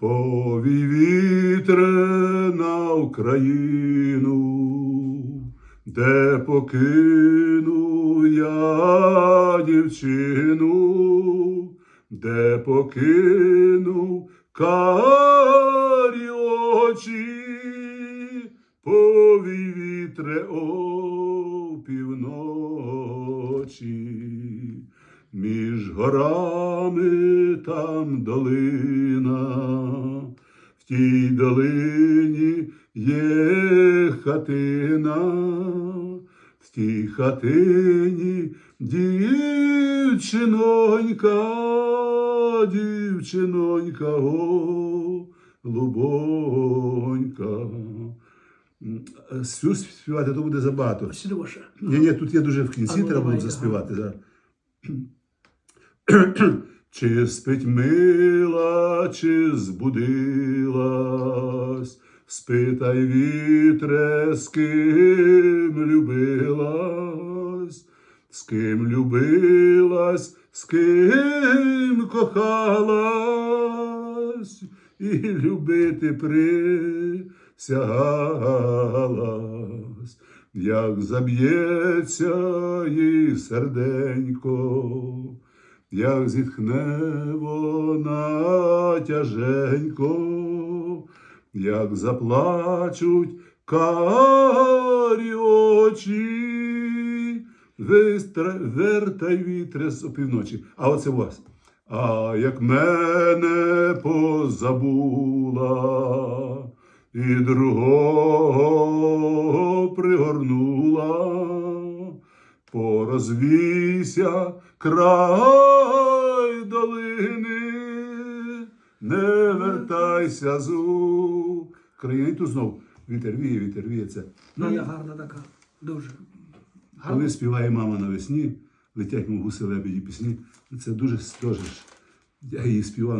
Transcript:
Повій вітре на Україну, де покину я дівчину, де покинув карі очі, повій вітре о півночі. Між горами там долина, тій долині є хатина, в тій хатині дівчинонька, дівчинонька, голубонька. М, Всю співати то буде забагато. Сльоша. Ні, ні, тут є дуже в кінці, ну, треба давай, заспівати. Да. Чи спить мила, чи збудилась, спитай вітре, з ким любилась, з ким любилась, з ким кохалась, і любити присягалась, як заб'ється їй серденько, як зітхне вона тяженько, як заплачуть карі очі, вертай вітре з опівночі. А оце вас. А як мене позабула і другого порозвійся край долини, не вертайся з України. І тут знов вітер віє, вітер віє. Це. Ну, я гарна така. Дуже. Гарна. Коли співає мама навесні, летять мов гуси лебеді пісні. Це дуже теж. Я її співав.